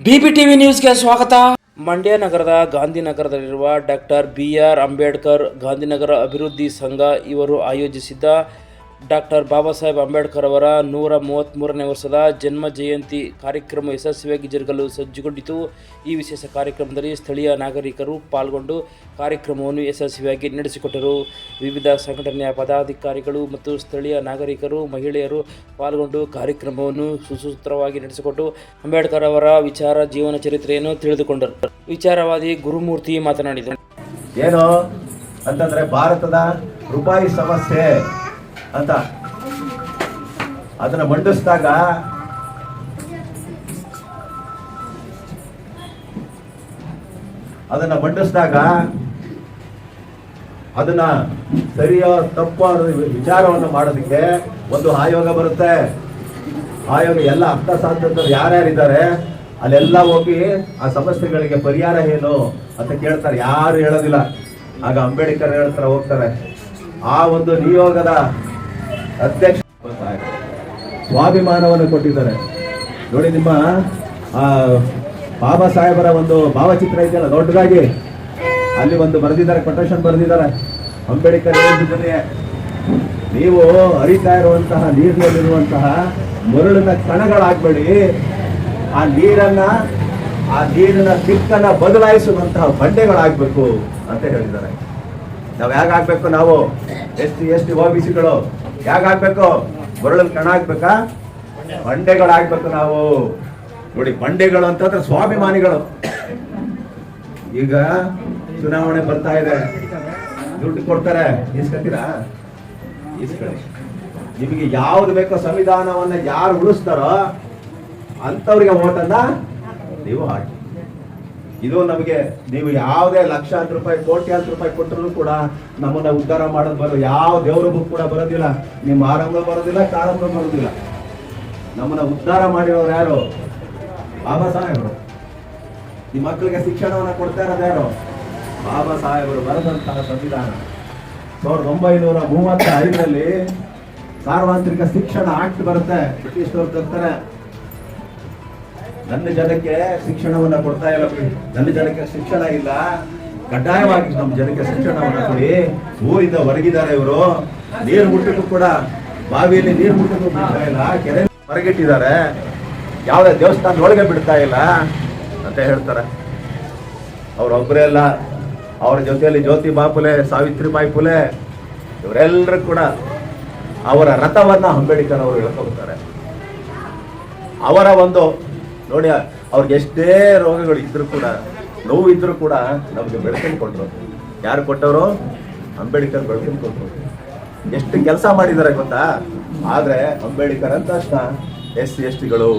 ಬಿಬಿಟಿವಿ ನ್ಯೂಸ್ಗೆ ಸ್ವಾಗತ. ಮಂಡ್ಯ ನಗರದ ಗಾಂಧಿನಗರದಲ್ಲಿರುವ doctor B R Ambedkar Gandhinagar ಅಭಿವೃದ್ಧಿ ಸಂಘ ಇವರು ಆಯೋಜಿಸಿದ್ದ ಡಾಕ್ಟರ್ ಬಾಬಾ ಸಾಹೇಬ್ ಅಂಬೇಡ್ಕರ್ ಅವರ ನೂರ ಮೂವತ್ತ್ಮೂರನೇ ವರ್ಷದ ಜನ್ಮ ಜಯಂತಿ ಕಾರ್ಯಕ್ರಮ ಯಶಸ್ವಿಯಾಗಿ ಜರುಗಲು ಸಜ್ಜುಗೊಂಡಿತು. ಈ ವಿಶೇಷ ಕಾರ್ಯಕ್ರಮದಲ್ಲಿ ಸ್ಥಳೀಯ ನಾಗರಿಕರು ಪಾಲ್ಗೊಂಡು ಕಾರ್ಯಕ್ರಮವನ್ನು ಯಶಸ್ವಿಯಾಗಿ ನಡೆಸಿಕೊಟ್ಟರು. ವಿವಿಧ ಸಂಘಟನೆಯ ಪದಾಧಿಕಾರಿಗಳು ಮತ್ತು ಸ್ಥಳೀಯ ನಾಗರಿಕರು, ಮಹಿಳೆಯರು ಪಾಲ್ಗೊಂಡು ಕಾರ್ಯಕ್ರಮವನ್ನು ಸುಸೂತ್ರವಾಗಿ ನಡೆಸಿಕೊಟ್ಟು ಅಂಬೇಡ್ಕರ್ ಅವರ ವಿಚಾರ ಜೀವನ ಚರಿತ್ರೆಯನ್ನು ತಿಳಿದುಕೊಂಡರು. ವಿಚಾರವಾದಿ ಗುರುಮೂರ್ತಿ ಮಾತನಾಡಿದರು. ಏನು ಅಂತಂದ್ರೆ ಭಾರತದ ರೂಪಾಯಿ ಸಮಸ್ಯೆ ಅಂತ. ಅದನ್ನ ಮಂಡಿಸಿದಾಗ ಅದನ್ನ ಮಂಡಿಸಿದಾಗ ಅದನ್ನ ಸರಿಯ ತಪ್ಪು ವಿಚಾರವನ್ನು ಮಾಡೋದಕ್ಕೆ ಒಂದು ಆಯೋಗ ಬರುತ್ತೆ. ಆಯೋಗ ಎಲ್ಲ ಅರ್ಥ ಯಾರು ಯಾರ್ಯಾರಿದ್ದಾರೆ, ಅಲ್ಲೆಲ್ಲ ಹೋಗಿ ಆ ಸಮಸ್ಯೆಗಳಿಗೆ ಪರಿಹಾರ ಏನು ಅಂತ ಕೇಳ್ತಾರೆ. ಯಾರು ಹೇಳೋದಿಲ್ಲ. ಆಗ ಅಂಬೇಡ್ಕರ್ ಹೇಳ್ತಾರೆ, ಹೋಗ್ತಾರೆ. ಆ ಒಂದು ನಿಯೋಗದ ಅಧ್ಯಕ್ಷ ಸ್ವಾಭಿಮಾನವನ್ನು ಕೊಟ್ಟಿದ್ದಾರೆ. ನೋಡಿ ನಿಮ್ಮ, ಆ, ಬಾಬಾ ಸಾಹೇಬರ ಒಂದು ಭಾವಚಿತ್ರ ಇದೆಯಲ್ಲ, ದೊಡ್ಡದಾಗಿ. ಅಲ್ಲಿ ಒಂದು ಬರೆದಿದ್ದಾರೆ ಕೊಟೇಶನ್ ಬರೆದಿದ್ದಾರೆ. ಅಂಬೇಡ್ಕರ್ ನೀವು ಹರಿತಾ ಇರುವಂತಹ, ನೀರಿನಲ್ಲಿರುವಂತಹ ಮರಳಿನ ಕಣಗಳಾಗ್ಬೇಡಿ. ಆ ನೀರನ್ನ, ಆ ನೀರಿನ ದಿಕ್ಕನ್ನ ಬದಲಾಯಿಸುವಂತಹ ಬಂಡೆಗಳಾಗಬೇಕು ಅಂತ ಹೇಳಿದ್ದಾರೆ. ನಾವ್ ಹಾಕ್ಬೇಕು ನಾವು? ಎಸ್ ಟಿ ಒ ಬಿ ಸಿಗಳು? ಹೇಗೆ ಹಾಕ್ಬೇಕು? ಬರಳಲ್ಲಿ ಕಣ ಹಾಕ್ಬೇಕಾ? ಬಂಡೆಗಳು ಹಾಕ್ಬೇಕು ನಾವು. ನೋಡಿ, ಬಂಡೆಗಳು ಅಂತಂದ್ರೆ ಸ್ವಾಭಿಮಾನಿಗಳು. ಈಗ ಚುನಾವಣೆ ಬರ್ತಾ ಇದೆ. ದುಡ್ಡು ಕೊಡ್ತಾರೆ. ಇಸ್ಕೊತೀರಾ ಇಸ್ಕೊಳ್ಳಿ ನಿಮಗೆ ಯಾವ್ದು ಬೇಕೋ ಸಂವಿಧಾನವನ್ನ ಯಾರು ಉಳಿಸ್ತಾರೋ ಅಂತವ್ರಿಗೆ ಓಟನ್ನ ನೀವು ಹಾಕಿ. ಇದು ನಮಗೆ ನೀವು ಯಾವುದೇ ಲಕ್ಷಾಂತರ ರೂಪಾಯಿ, ಕೋಟ್ಯಾಂತರ ರೂಪಾಯಿ ಕೊಟ್ಟರು ಕೂಡ ನಮ್ಮನ್ನ ಉದ್ಧಾರ ಮಾಡೋದು ಬರೋ ಯಾವ ದೇವರಿಗೂ ಕೂಡ ಬರೋದಿಲ್ಲ. ನಿಮ್ಮ ಆರಂಭ ಬರೋದಿಲ್ಲ ಕಾರಂಭ ಬರೋದಿಲ್ಲ. ನಮ್ಮನ್ನ ಉದ್ಧಾರ ಮಾಡಿರೋರು ಯಾರು? ಬಾಬಾ ಸಾಹೇಬರು. ನಿಮ್ಮ ಮಕ್ಕಳಿಗೆ ಶಿಕ್ಷಣವನ್ನ ಕೊಡ್ತಾ ಇರೋದು ಯಾರು? ಬಾಬಾ ಸಾಹೇಬರು ಬರೆದಂತಹ ಸಂವಿಧಾನ. ಸಾವಿರದ ಒಂಬೈನೂರ ಮೂವತ್ತ ಐದರಲ್ಲಿ ಸಾರ್ವತ್ರಿಕ ಶಿಕ್ಷಣ ಆಕ್ಟ್ ಬರುತ್ತೆ. ಬ್ರಿಟಿಷ್ನವ್ರು ತರ್ತಾರೆ ನನ್ನ ಜನಕ್ಕೆ ಶಿಕ್ಷಣವನ್ನ ಕೊಡ್ತಾ ಇಲ್ಲ. ನನ್ನ ಜನಕ್ಕೆ ಶಿಕ್ಷಣ ಇಲ್ಲ. ಕಡ್ಡಾಯವಾಗಿ ನಮ್ಮ ಜನಕ್ಕೆ ಶಿಕ್ಷಣವನ್ನ ಕೊಡಿ. ಊರಿಂದ ಹೊರಗಿದ್ದಾರೆ ಇವರು. ನೀರು ಮುಟ್ಟಕ್ಕೂ ಕೂಡ, ಬಾವಿಯಲ್ಲಿ ನೀರು ಮುಟ್ಟಕ್ಕೂ ಬಿಡ್ತಾ ಇಲ್ಲ. ಕೆರೆ ಹೊರಗಿಟ್ಟಿದ್ದಾರೆ. ಯಾವುದೇ ದೇವಸ್ಥಾನದ ಒಳಗೆ ಬಿಡ್ತಾ ಇಲ್ಲ ಅಂತ ಹೇಳ್ತಾರೆ. ಅವ್ರೊಬ್ಬರೇ ಅಲ್ಲ. ಅವ್ರ ಜೊತೆಯಲ್ಲಿ ಜ್ಯೋತಿ ಬಾಪುಲೆ ಸಾವಿತ್ರಿಬಾಯಿ ಪುಲೆ ಇವರೆಲ್ಲರೂ ಕೂಡ ಅವರ ರಥವನ್ನ ಅಂಬೇಡ್ಕರ್ ಅವರು ಹೇಳ್ಕೊಳ್ತಾರೆ ಅವರ ಒಂದು ನೋಡಿ, ಅವ್ರಿಗೆ ಎಷ್ಟೇ ರೋಗಗಳು ಇದ್ರು ಕೂಡ, ನೋವು ಇದ್ರು ಕೂಡ ನಮಗೆ ಬೆಳ್ಕೊಂಡು ಕೊಟ್ರು. ಯಾರು ಕೊಟ್ಟವರು? ಅಂಬೇಡ್ಕರ್ ಬೆಳ್ಕೊಂಡು ಕೊಟ್ರು. ಎಷ್ಟು ಕೆಲಸ ಮಾಡಿದ್ದಾರೆ ಗೊತ್ತಾ? ಆದ್ರೆ ಅಂಬೇಡ್ಕರ್ ಅಂತ ತಕ್ಷಣ ಎಸ್ ಸಿ ಎಸ್ ಟಿಗಳು